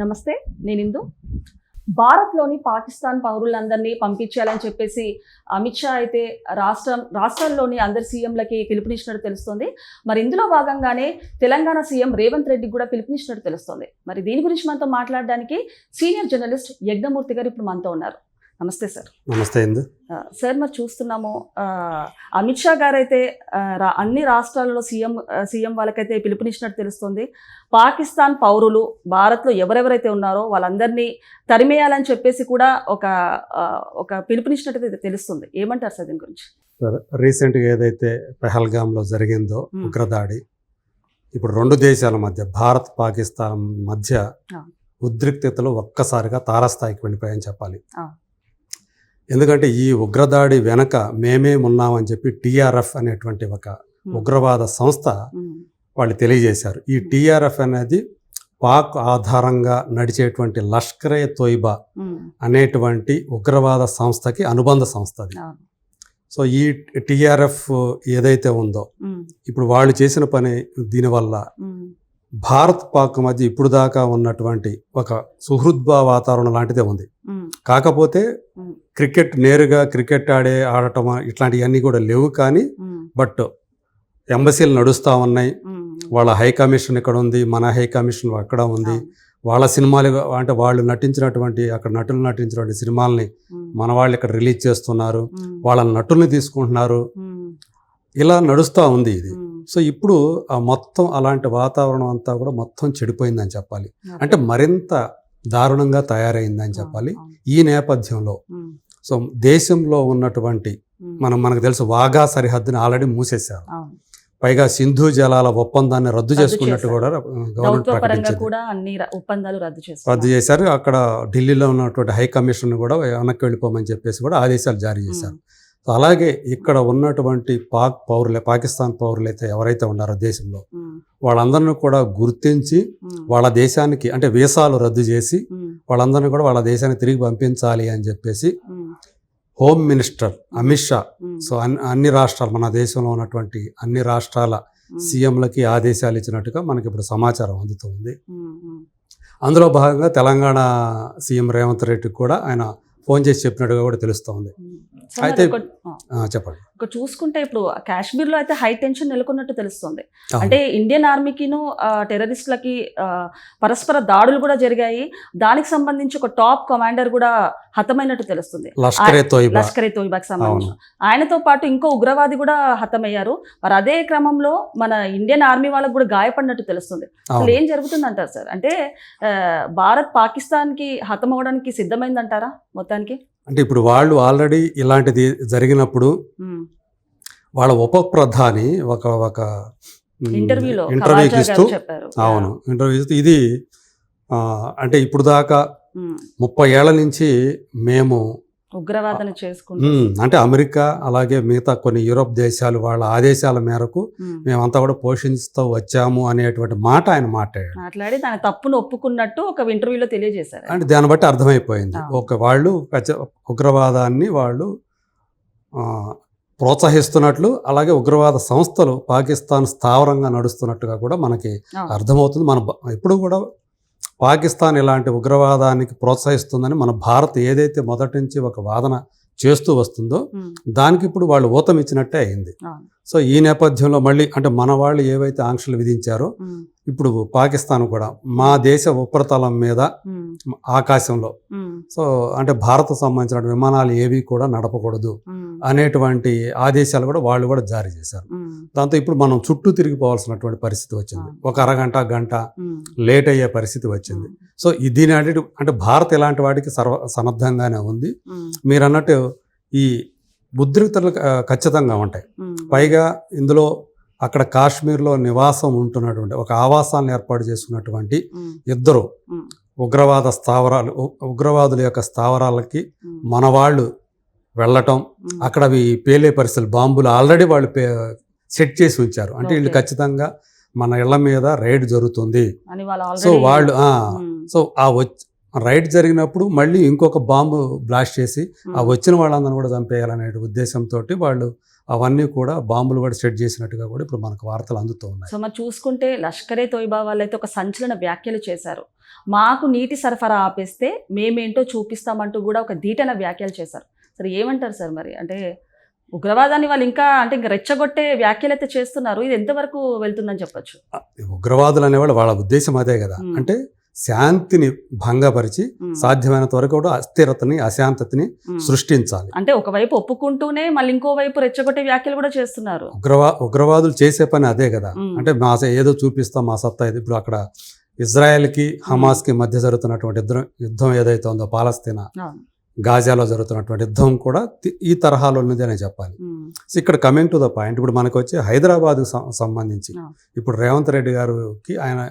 నమస్తే నేను ఇందు. భారత్లోని పాకిస్తాన్ పౌరులందరినీ పంపించాలని చెప్పేసి అమిత్ షా అయితే రాష్ట్రం రాష్ట్రాల్లోని అందరి సీఎంలకి పిలుపునిచ్చినట్టు తెలుస్తుంది. మరి ఇందులో భాగంగానే తెలంగాణ సీఎం రేవంత్ రెడ్డికి కూడా పిలుపునిచ్చినట్టు తెలుస్తుంది. మరి దీని గురించి మనతో మాట్లాడడానికి సీనియర్ జర్నలిస్ట్ యజ్ఞమూర్తి గారు ఇప్పుడు మనతో ఉన్నారు. నమస్తే సార్ నమస్తే సార్ మరి చూస్తున్నాము అమిత్ షా గారు అయితే ఆ, రా- అన్ని రాష్ట్రాలలో సీఎం సీఎం వాళ్ళకైతే పిలుపునిచ్చినట్టు తెలుస్తుంది పాకిస్తాన్ పౌరులు భారత్లో ఎవరెవరైతే ఉన్నారో వాళ్ళందరినీ తరిమేయాలని చెప్పేసి కూడా ఒక ఒక పిలుపునిచ్చినట్టు తెలుస్తుంది ఏమంటారు సార్ దీని గురించి సార్ రీసెంట్గా ఏదైతే పెహల్గాంలో జరిగిందో. ఉగ్రదాడి ఇప్పుడు రెండు దేశాల మధ్య భారత్ పాకిస్తాన్ మధ్య. ఉద్రిక్తతలు ఒక్కసారిగా తారస్థాయికి వెళ్ళిపోయాయని చెప్పాలి. ఎందుకంటే ఈ ఉగ్రదాడి వెనక మేమే ఉన్నామని చెప్పి టీఆర్ఎఫ్ అనేటువంటి ఒక ఉమ్, ఉగ్రవాద సంస్థ ఉమ్, వాళ్ళు తెలియజేశారు. ఈ టీఆర్ఎఫ్ అనేది పాక్ ఆధారంగా నడిచేటువంటి లష్కరే తోయిబా అనేటువంటి ఉగ్రవాద సంస్థకి అనుబంధ సంస్థ అది. సో ఈ టీఆర్ఎఫ్ ఏదైతే ఉందో ఇప్పుడు వాళ్ళు చేసిన పని దీనివల్ల భారత్ పాక్ మధ్య ఇప్పుడు దాకా ఉన్నటువంటి ఒక సుహృద్భావ వాతావరణం లాంటిదే ఉంది. కాకపోతే క్రికెట్ నేరుగా క్రికెట్ ఆడే ఆడటం ఇట్లాంటివన్నీ కూడా లేవు కానీ బట్ ఎంబసీలు నడుస్తూ ఉన్నాయి. వాళ్ళ హై కమిషన్ ఇక్కడ ఉంది మన హై కమిషన్ అక్కడ ఉంది. వాళ్ళ సినిమాలు అంటే వాళ్ళు నటించినటువంటి అక్కడ నటులు నటించినటువంటి సినిమాల్ని మన వాళ్ళు ఇక్కడ రిలీజ్ చేస్తున్నారు. వాళ్ళ నటుల్ని తీసుకుంటున్నారు. ఇలా నడుస్తూ ఉంది ఇది. సో ఇప్పుడు ఆ మొత్తం అలాంటి వాతావరణం అంతా కూడా మొత్తం చెడిపోయిందని చెప్పాలి. అంటే మరింత దారుణంగా తయారైందని చెప్పాలి. ఈ నేపథ్యంలో సో దేశంలో ఉన్నటువంటి మనం మనకు తెలుసు వాగా సరిహద్దుని ఆల్రెడీ మూసేశారు. పైగా సింధు జలాల ఒప్పందాన్ని రద్దు చేసుకున్నట్టు. కూడా గవర్నమెంట్ దౌత్య పరంగా ప్రకటించింది. కూడా అన్ని ర- ఒప్పందాలు రద్దు చేశారు. అక్కడ ఢిల్లీలో ఉన్నటువంటి హై కమిషన్ కూడా వెనక్కి వెళ్ళిపోమని చెప్పేసి కూడా ఆదేశాలు జారీ చేశారు. అలాగే ఇక్కడ ఉన్నటువంటి పాక్ పౌరులే పాకిస్తాన్ పౌరులు అయితే ఎవరైతే ఉన్నారో దేశంలో వాళ్ళందరినీ కూడా గుర్తించి వాళ్ళ దేశానికి అంటే వీసాలు రద్దు చేసి వాళ్ళందరినీ కూడా వాళ్ళ దేశానికి తిరిగి పంపించాలి అని చెప్పేసి home minister Amit Shah. So అన్ని అన్ని రాష్ట్రాలు మన దేశంలో ఉన్నటువంటి అన్ని రాష్ట్రాల సీఎంలకి ఆదేశాలు ఇచ్చినట్టుగా మనకి ఇప్పుడు సమాచారం అందుతుంది అందులో భాగంగా తెలంగాణ సీఎం రేవంత్ రెడ్డికి కూడా ఆయన ఫోన్ చేసి చెప్పినట్టుగా కూడా తెలుస్తోంది. అయితే- చెప్పండి. ఒక చూసుకుంటే ఇప్పుడు కాశ్మీర్లో అయితే హై టెన్షన్ నెలకొన్నట్టు తెలుస్తుంది. అంటే ఇండియన్ ఆర్మీకిను టెర్రరిస్టులకి పరస్పర దాడులు కూడా జరిగాయి. దానికి సంబంధించి ఒక టాప్ కమాండర్ కూడా హతమైనట్టు తెలుస్తుంది. లష్కరే తోయిబాకి సంబంధించి. ఆయనతో పాటు ఇంకో ఉగ్రవాది కూడా హతమయ్యారు. మరి అదే క్రమంలో మన ఇండియన్ ఆర్మీ వాళ్ళకు కూడా గాయపడినట్టు తెలుస్తుంది. అసలు ఏం జరుగుతుంది అంటారు సార్? అంటే భారత్ పాకిస్తాన్కి హతమవడానికి సిద్ధమైందంటారా? మొత్తానికి అంటే ఇప్పుడు వాళ్ళు ఆల్రెడీ ఇలాంటిది జరిగినప్పుడు. వాళ్ళ ఉప ప్రధాని ఒక ఒక ఇంటర్వ్యూలో ఇంటర్వ్యూకి ఇస్తూ అవును ఇంటర్వ్యూ ఇస్తూ ఇది అంటే ఇప్పుడు దాకా. ముప్పై ఏళ్ళ నుంచి మేము ఉగ్రవాదన చేసుకుంటూ అంటే అమెరికా అలాగే మిగతా కొన్ని యూరోప్ దేశాలు వాళ్ళ ఆదేశాల మేరకు. మేమంతా కూడా పోషిస్తూ వచ్చాము అనేటువంటి మాట ఆయన మాట్లాడాడు మాట్లాడి తన తప్పును ఒప్పుకున్నట్టు ఒక ఇంటర్వ్యూలో తెలియజేశారు అంటే దాన్ని బట్టి అర్థమైపోయింది. ఒక వాళ్ళు ఉగ్రవాదాన్ని వాళ్ళు ప్రోత్సహిస్తున్నట్లు అలాగే ఉగ్రవాద సంస్థలు పాకిస్తాన్ స్థావరంగా నడుస్తున్నట్టుగా కూడా మనకి. అర్థమవుతుంది మన ఎప్పుడు కూడా పాకిస్తాన్ ఇలాంటి ఉగ్రవాదానికి ప్రోత్సహిస్తుందని మన భారత్ ఏదైతే మొదటి నుంచి ఒక వాదన చేస్తూ వస్తుందో. దానికి ఇప్పుడు వాళ్ళు ఊతం ఇచ్చినట్టే అయింది. సో ఈ నేపథ్యంలో మళ్ళీ అంటే మన వాళ్ళు ఏవైతే ఆంక్షలు విధించారో. ఇప్పుడు పాకిస్తాన్ కూడా మా దేశ ఉపరితలం మీద. ఆకాశంలో. సో అంటే భారత్ సంబంధించిన విమానాలు ఏవి కూడా నడపకూడదు. అనేటువంటి ఆదేశాలు కూడా వాళ్ళు కూడా జారీ చేశారు. దాంతో ఇప్పుడు మనం చుట్టూ తిరిగిపోవాల్సినటువంటి పరిస్థితి వచ్చింది. ఒక అరగంట గంట. లేట్ అయ్యే పరిస్థితి వచ్చింది సో దీని అంటే అంటే భారత్ ఇలాంటి వాటికి సర్వ సన్నద్ధంగానే ఉంది. మీరు అన్నట్టు ఈ ఉద్రిక్తలు ఖచ్చితంగా ఉంటాయి. పైగా ఇందులో అక్కడ కాశ్మీర్లో నివాసం ఉంటున్నటువంటి ఒక ఆవాసాలను ఏర్పాటు చేసుకున్నటువంటి. ఇద్దరు. ఉగ్రవాద స్థావరాలు ఉగ్రవాదుల యొక్క స్థావరాలకి. మన వాళ్ళు వెళ్ళటం. అక్కడ అవి పేలే పరిస్థితులు బాంబులు ఆల్రెడీ వాళ్ళు సెట్ చేసి ఉంచారు అంటే వీళ్ళు. ఖచ్చితంగా మన ఇళ్ళ మీద రైడ్ జరుగుతుంది సో వాళ్ళు. సో ఆ వచ్చి రైడ్ జరిగినప్పుడు మళ్ళీ ఇంకొక బాంబు బ్లాస్ట్ చేసి ఆ. వచ్చిన వాళ్ళందరిని కూడా చంపేయాలనే ఉద్దేశంతో వాళ్ళు అవన్నీ కూడా బాంబులు కూడా సెట్ చేసినట్టుగా కూడా ఇప్పుడు మనకు వార్తలు అందుతూ ఉన్నాయి సో మరి చూసుకుంటే లష్కరే తోయిబా వాళ్ళైతే ఒక సంచలన వ్యాఖ్యలు చేశారు మాకు నీటి సరఫరా ఆపేస్తే మేమేంటో చూపిస్తామంటూ కూడా ఒక ధీటన వ్యాఖ్యలు చేశారు సరే ఏమంటారు సార్ మరి? అంటే ఉగ్రవాదాన్ని వాళ్ళు ఇంకా అంటే ఇంకా రెచ్చగొట్టే వ్యాఖ్యలు అయితే చేస్తున్నారు. ఇది ఎంతవరకు వెళ్తుందని చెప్పొచ్చు? ఉగ్రవాదులు అనేవాళ్ళు వాళ్ళ ఉద్దేశం అదే కదా. అంటే శాంతిని భంగపరిచి సాధ్యమైనంత వరకు కూడా అస్థిరతని అశాంతతని. సృష్టించాలి. అంటే ఒకవైపు ఒప్పుకుంటూనే మళ్ళీ ఇంకోవైపు రెచ్చగొట్టే వ్యాఖ్యలు కూడా చేస్తున్నారు. ఉగ్రవా ఉగ్రవాదులు చేసే పని అదే కదా. అంటే మా ఏదో చూపిస్తాం మా సత్తా ఇది ఇప్పుడు అక్కడ ఇజ్రాయెల్కి హమాస్కి మధ్య జరుగుతున్నటువంటి యుద్ధం యుద్ధం ఏదైతే ఉందో పాలస్తీనా. గాజాలో జరుగుతున్నటువంటి యుద్ధం కూడా ఈ తరహాలో ఉన్నది అని చెప్పాలి. సో ఇక్కడ కమింగ్ టు ద పాయింట్ ఇప్పుడు మనకు వచ్చి హైదరాబాద్కు సం- సంబంధించి. ఇప్పుడు రేవంత్ రెడ్డి గారికి ఆయన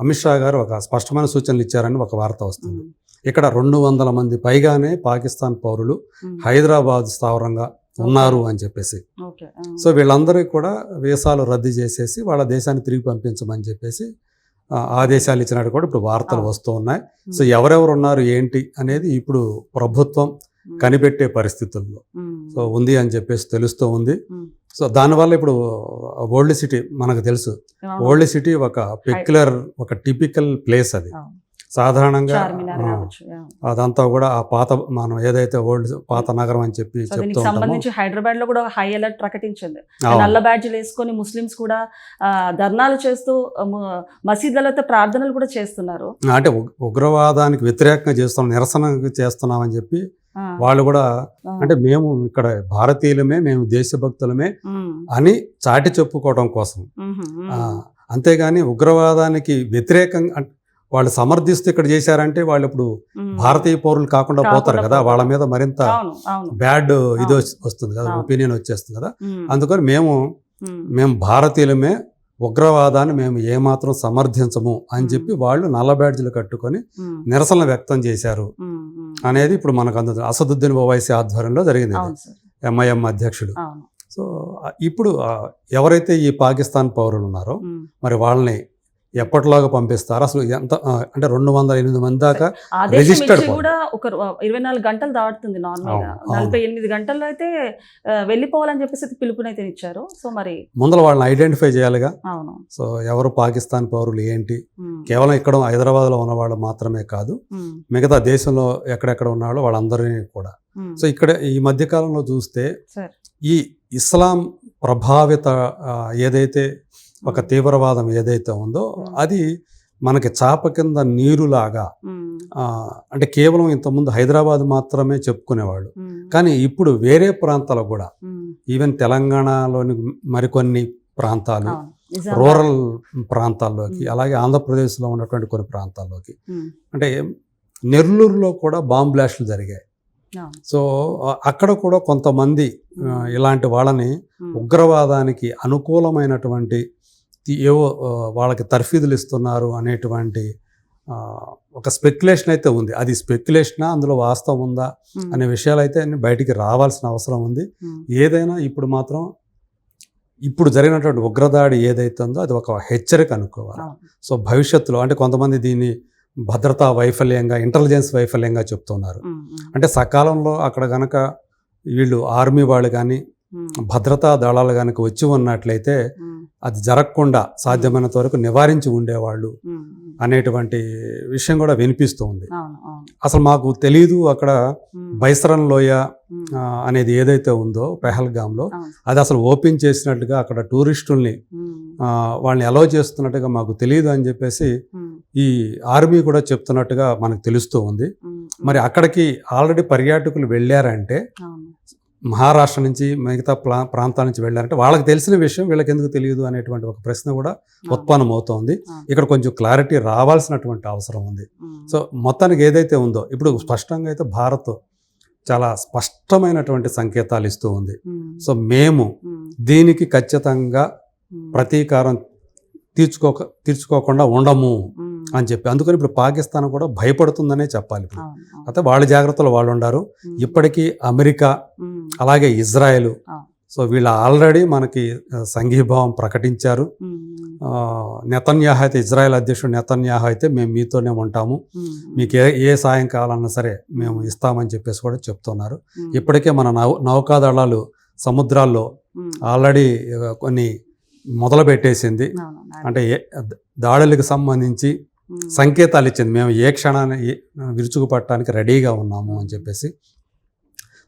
అమిత్ షా గారు ఒక స్పష్టమైన సూచనలు ఇచ్చారని ఒక వార్త వస్తుంది. ఇక్కడ రెండు వందల మంది పైగానే పాకిస్తాన్ పౌరులు. హైదరాబాద్ స్థావరంగా ఉన్నారు అని చెప్పేసి. సో వీళ్ళందరికీ కూడా వీసాలు రద్దు చేసేసి వాళ్ళ దేశాన్ని తిరిగి పంపించమని చెప్పేసి ఆదేశాలు ఇచ్చినట్టు కూడా ఇప్పుడు వార్తలు. వస్తూ ఉన్నాయి సో ఎవరెవరు ఉన్నారు ఏంటి అనేది ఇప్పుడు ప్రభుత్వం కనిపెట్టే పరిస్థితుల్లో సో ఉంది అని చెప్పేసి తెలుస్తూ ఉంది. సో దానివల్ల ఇప్పుడు ఓల్డ్ సిటీ మనకు తెలుసు. ఓల్డ్ సిటీ ఒక పెక్యులర్ ఒక టిపికల్ ప్లేస్ అది. సాధారణంగా. అదంతా కూడా ఆ పాత మనం ఏదైతే ఓల్డ్ పాత నగరం అని చెప్పి దీనికి సంబంధించి హైదరాబాద్లో కూడా హై అలర్ట్ ప్రకటించింది. నల్ల బ్యాడ్జ్లు వేసుకొని ముస్లిమ్స్ కూడా ధర్నాలు చేస్తూ ఆ, ము- మసీదులలో అయితే ప్రార్థనలు కూడా చేస్తున్నారు. అంటే ఉగ్- ఉగ్రవాదానికి వ్యతిరేకంగా చేస్తున్నాం నిరసన చేస్తున్నామని చెప్పి వాళ్ళు కూడా అంటే మేము ఇక్కడ భారతీయులమే మేము దేశభక్తులమే అని చాటి చెప్పుకోవడం కోసం. అంతేగాని ఉగ్రవాదానికి వ్యతిరేకంగా వాళ్ళు సమర్థిస్తూ ఇక్కడ చేశారంటే వాళ్ళు ఇప్పుడు. భారతీయ పౌరులు కాకుండా పోతారు కదా. వాళ్ళ మీద మరింత బ్యాడ్ ఇది వస్తుంది కదా. ఒపీనియన్ వచ్చేస్తుంది కదా అందుకని మేము మేము భారతీయులమే ఉగ్రవాదాన్ని మేము ఏమాత్రం సమర్థించము అని. చెప్పి వాళ్ళు నల్ల బ్యాడ్జీలు కట్టుకొని నిరసన వ్యక్తం చేశారు. అనేది ఇప్పుడు మనకు అందుతుంది అసదుద్దీన్ ఓవైసీ ఆధ్వర్యంలో జరిగింది ఎంఐఎం అధ్యక్షుడు సో ఇప్పుడు ఎవరైతే ఈ పాకిస్తాన్ పౌరులు ఉన్నారో. మరి వాళ్ళని ఎప్పటిలాగా పంపిస్తారు. అసలు ఎంత అంటే రెండు వందల ఎనిమిది మంది దాకా phone. కూడా ఒక ఇరవై నాలుగు గంటలు దాటుతుంది నార్మల్. నలభై ఎనిమిది గంటల్లో అయితే వెళ్ళిపోవాలని చెప్పేసి పిలుపునైతే ఇచ్చారు. సో మరి ముందర వాళ్ళని ఐడెంటిఫై చేయాలిగా. అవును. సో ఎవరు పాకిస్తాన్ పౌరులు ఏంటి? కేవలం ఇక్కడ హైదరాబాద్లో ఉన్న వాళ్ళు మాత్రమే కాదు మిగతా దేశంలో ఎక్కడెక్కడ ఉన్నారో వాళ్ళందరినీ కూడా. సో ఇక్కడ ఈ మధ్య కాలంలో చూస్తే ఈ ఇస్లాం ప్రభావిత ఏదైతే ఒక తీవ్రవాదం ఏదైతే ఉందో. అది మనకి చాప కింద నీరులాగా అంటే కేవలం ఇంతకుముందు హైదరాబాద్ మాత్రమే చెప్పుకునేవాళ్ళు కానీ ఇప్పుడు వేరే ప్రాంతాలు కూడా. ఈవెన్ తెలంగాణలోని మరికొన్ని ప్రాంతాలు. రూరల్ ప్రాంతాల్లోకి. అలాగే ఆంధ్రప్రదేశ్లో ఉన్నటువంటి కొన్ని ప్రాంతాల్లోకి అంటే నెల్లూరులో కూడా బాంబ్ బ్లాస్టులు జరిగాయి. సో అక్కడ కూడా కొంతమంది ఇలాంటి వాళ్ళని ఉగ్రవాదానికి అనుకూలమైనటువంటి ఏవో వాళ్ళకి తర్ఫీదులు ఇస్తున్నారు అనేటువంటి ఒక స్పెక్యులేషన్ అయితే ఉంది. అది స్పెక్యులేషనా అందులో వాస్తవం ఉందా అనే విషయాలు అయితే బయటికి రావాల్సిన అవసరం ఉంది. ఏదైనా ఇప్పుడు మాత్రం ఇప్పుడు జరిగినటువంటి ఉగ్రదాడి ఏదైతే ఉందో అది ఒక హెచ్చరిక అనుకోవాలి. సో భవిష్యత్తులో అంటే కొంతమంది దీన్ని భద్రతా వైఫల్యంగా ఇంటెలిజెన్స్ వైఫల్యంగా చెప్తున్నారు. అంటే సకాలంలో అక్కడ గనక వీళ్ళు ఆర్మీ వాళ్ళు కానీ భద్రతా దళాలు కనుక వచ్చి ఉన్నట్లయితే అది జరగకుండా సాధ్యమైనంత వరకు నివారించి ఉండేవాళ్ళు. అనేటువంటి విషయం కూడా వినిపిస్తూ ఉంది అసలు మాకు తెలీదు అక్కడ బైసరన్ లోయ అనేది ఏదైతే ఉందో పెహల్గాంలో అవును. అది అసలు ఓపెన్ చేసినట్టుగా అక్కడ టూరిస్టుల్ని వాళ్ళని అలౌ చేస్తున్నట్టుగా మాకు తెలియదు అని చెప్పేసి ఈ ఆర్మీ కూడా చెప్తున్నట్టుగా మనకు తెలుస్తూ ఉంది మరి అక్కడికి ఆల్రెడీ పర్యాటకులు వెళ్ళారంటే. మహారాష్ట్ర నుంచి మిగతా ప్రా ప్రాంతాల నుంచి వెళ్ళారంటే వాళ్ళకి తెలిసిన విషయం వీళ్ళకి ఎందుకు తెలియదు అనేటువంటి ఒక ప్రశ్న కూడా ఉత్పన్నం అవుతోంది. ఇక్కడ కొంచెం క్లారిటీ రావాల్సినటువంటి అవసరం ఉంది. సో మొత్తానికి ఏదైతే ఉందో ఇప్పుడు స్పష్టంగా అయితే భారత్ చాలా స్పష్టమైనటువంటి సంకేతాలు ఇస్తూ ఉంది. సో మేము దీనికి ఖచ్చితంగా ప్రతీకారం తీర్చుకోక తీర్చుకోకుండా ఉండము. అని చెప్పి. అందుకని ఇప్పుడు పాకిస్తాన్ కూడా భయపడుతుందనే చెప్పాలి ఇప్పుడు. అయితే వాళ్ళ జాగ్రత్తలు వాళ్ళు ఉండారు. ఇప్పటికీ అమెరికా అలాగే ఇజ్రాయెల్. సో వీళ్ళు ఆల్రెడీ మనకి సంఘీభావం ప్రకటించారు. నెతన్యాహు అయితే ఇజ్రాయెల్ అధ్యక్షుడు నెతన్యాహు అయితే మేము మీతోనే ఉంటాము. మీకు ఏ ఏ సాయం కావాలన్నా సరే మేము ఇస్తామని చెప్పేసి కూడా చెప్తున్నారు. ఇప్పటికే మన నౌ నౌకాదళాలు సముద్రాల్లో ఆల్రెడీ కొన్ని మొదలు పెట్టేసింది. అంటే ఏ దాడులకు సంబంధించి సంకేతాలు ఇచ్చింది మేము ఏ క్షణాన్ని విరుచుకుపట్టడానికి రెడీగా ఉన్నాము అని చెప్పేసి.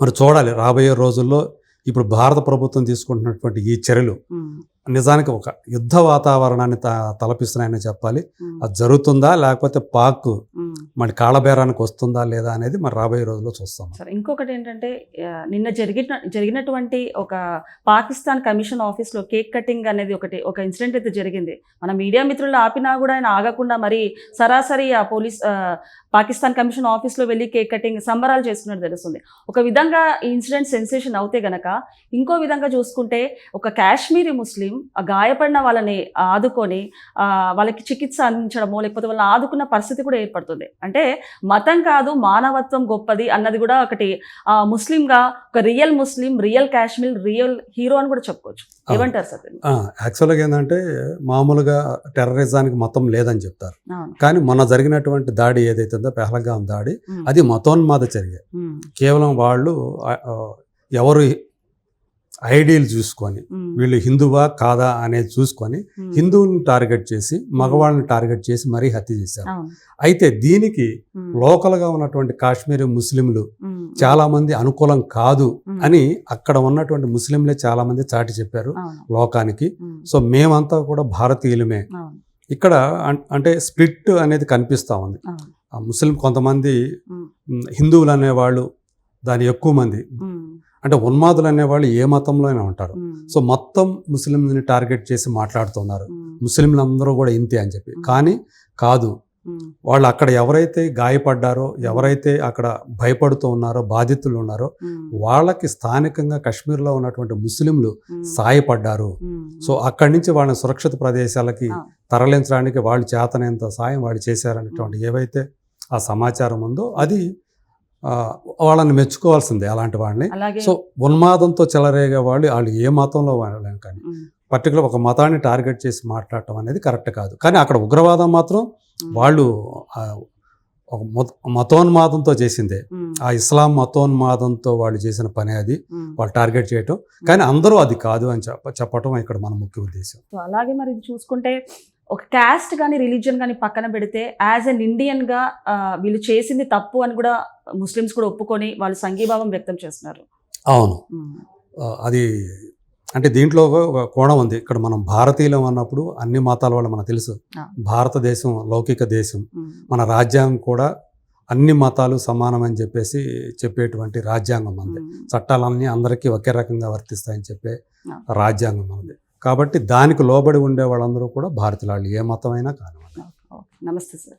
మరి చూడాలి రాబోయే రోజుల్లో ఇప్పుడు భారత ప్రభుత్వం తీసుకుంటున్నటువంటి ఈ చర్యలు నిజానికి ఒక యుద్ధ వాతావరణాన్ని త తలపిస్తున్నాయని చెప్పాలి. అది జరుగుతుందా లేకపోతే పాక్ మన కాళబేరానికి వస్తుందా లేదా అనేది మరి రాబోయే రోజుల్లో చూస్తాం. సరే ఇంకొకటి ఏంటంటే నిన్న జరిగిన జరిగినటువంటి ఒక పాకిస్తాన్ కమిషన్ ఆఫీస్లో కేక్ కటింగ్ అనేది ఒకటి ఒక ఇన్సిడెంట్ అయితే జరిగింది. మన మీడియా మిత్రులు ఆపినా కూడా ఆయన ఆగకుండా మరి సరాసరి ఆ పోలీస్ ఆ, పాకిస్తాన్ కమిషన్ ఆఫీస్లో వెళ్ళి కేక్ కటింగ్ సంబరాలు చేసుకున్నట్టు తెలుస్తుంది. ఒక విధంగా ఈ ఇన్సిడెంట్ సెన్సేషన్ అవుతే గనక ఇంకో విధంగా చూసుకుంటే ఒక కాశ్మీరీ ముస్లిం ఆ గాయపడిన వాళ్ళని ఆదుకొని వాళ్ళకి చికిత్స అందించడమో లేకపోతే వాళ్ళని ఆదుకున్న పరిస్థితి కూడా ఏర్పడుతుంది. అంటే మతం కాదు మానవత్వం గొప్పది అన్నది కూడా ఒకటి ఆ, ముస్లింగా ఒక real Muslim real Kashmir real hero అని కూడా చెప్పుకోవచ్చు. ఏమంటారు సార్ యాక్చువల్గా ఏంటంటే మామూలుగా టెర్రరిజానికి మతం లేదని చెప్తారు. కానీ మొన్న జరిగినటువంటి దాడి ఏదైతే ఉందో పెహలగాం దాడి అది మతోన్మాద చర్య. కేవలం వాళ్ళు ఎవరు ఐడియల్ చూసుకొని వీళ్ళు హిందువా కాదా అనేది చూసుకొని హిందువుని టార్గెట్ చేసి మగవాళ్ళని టార్గెట్ చేసి మరీ హత్య చేశారు. అయితే దీనికి లోకల్గా ఉన్నటువంటి కాశ్మీరీ ముస్లింలు ఉమ్, చాలా మంది అనుకూలం కాదు అని అక్కడ ఉన్నటువంటి ముస్లింలే చాలా మంది చాటి చెప్పారు లోకానికి. సో మేమంతా కూడా భారతీయులమే. ఇక్కడ అంటే స్ప్లిట్ అనేది కనిపిస్తూ ఉంది. ముస్లిం కొంతమంది హిందువులు అనేవాళ్ళు దాని ఎక్కువ మంది అంటే ఉన్మాదులు అనేవాళ్ళు ఏ మతంలో అయినా ఉంటారు. సో మొత్తం ముస్లింని టార్గెట్ చేసి మాట్లాడుతున్నారు. ఉమ్, ముస్లింలందరూ కూడా ఇంతే అని చెప్పి. కానీ కాదు. వాళ్ళు అక్కడ ఎవరైతే గాయపడ్డారో ఎవరైతే అక్కడ భయపడుతూ ఉన్నారో బాధితులు ఉన్నారో వాళ్ళకి స్థానికంగా కాశ్మీర్లో ఉన్నటువంటి ముస్లింలు సాయపడ్డారు. సో అక్కడి నుంచి వాళ్ళని సురక్షిత ప్రదేశాలకి. తరలించడానికి వాళ్ళు చేతనేంత సాయం వాళ్ళు చేశారనేటువంటి ఏవైతే ఆ సమాచారం ఉందో అది వాళ్ళని మెచ్చుకోవాల్సిందే అలాంటి వాళ్ళని. సో ఉన్మాదంతో చెలరేగే వాళ్ళు వాళ్ళు ఏ మతంలో వాళ్ళని కానీ పర్టికులర్ ఒక మతాన్ని టార్గెట్ చేసి మాట్లాడటం అనేది కరెక్ట్ కాదు. కానీ అక్కడ ఉగ్రవాదం మాత్రం వాళ్ళు ఒక మత- మతోన్మాదంతో చేసిందే. ఆ ఇస్లాం మతోన్మాదంతో వాళ్ళు చేసిన పని అది. వాళ్ళు టార్గెట్ చేయటం. కానీ అందరూ అది కాదు అని చెప్ప చెప్పటం ఇక్కడ మన ముఖ్య ఉద్దేశం. అలాగే మరి ఇది చూసుకుంటే ఒక క్యాస్ట్ కానీ రిలీజియన్ కానీ పక్కన పెడితే యాజ్ అన్ ఇండియన్గా వీళ్ళు చేసింది తప్పు అని కూడా ముస్లిమ్స్ కూడా ఒప్పుకొని వాళ్ళు సంఘీభావం వ్యక్తం చేస్తున్నారు. అవును. అది అంటే దీంట్లో ఒక కోణం ఉంది. ఇక్కడ మనం భారతీయులం అన్నప్పుడు అన్ని మతాల వాళ్ళు మనకు తెలుసు. భారతదేశం లౌకిక దేశం. మన రాజ్యాంగం కూడా అన్ని మతాలు సమానం అని చెప్పేసి చెప్పేటువంటి రాజ్యాంగం మనది ఉమ్, చట్టాలన్నీ అందరికీ ఒకే రకంగా వర్తిస్తాయని చెప్పే. రాజ్యాంగం మనది కాబట్టి దానికి లోబడి ఉండే వాళ్ళందరూ కూడా భారతీయులు. వాళ్ళు ఏ మతమైనా కానివ్వండి. నమస్తే సార్.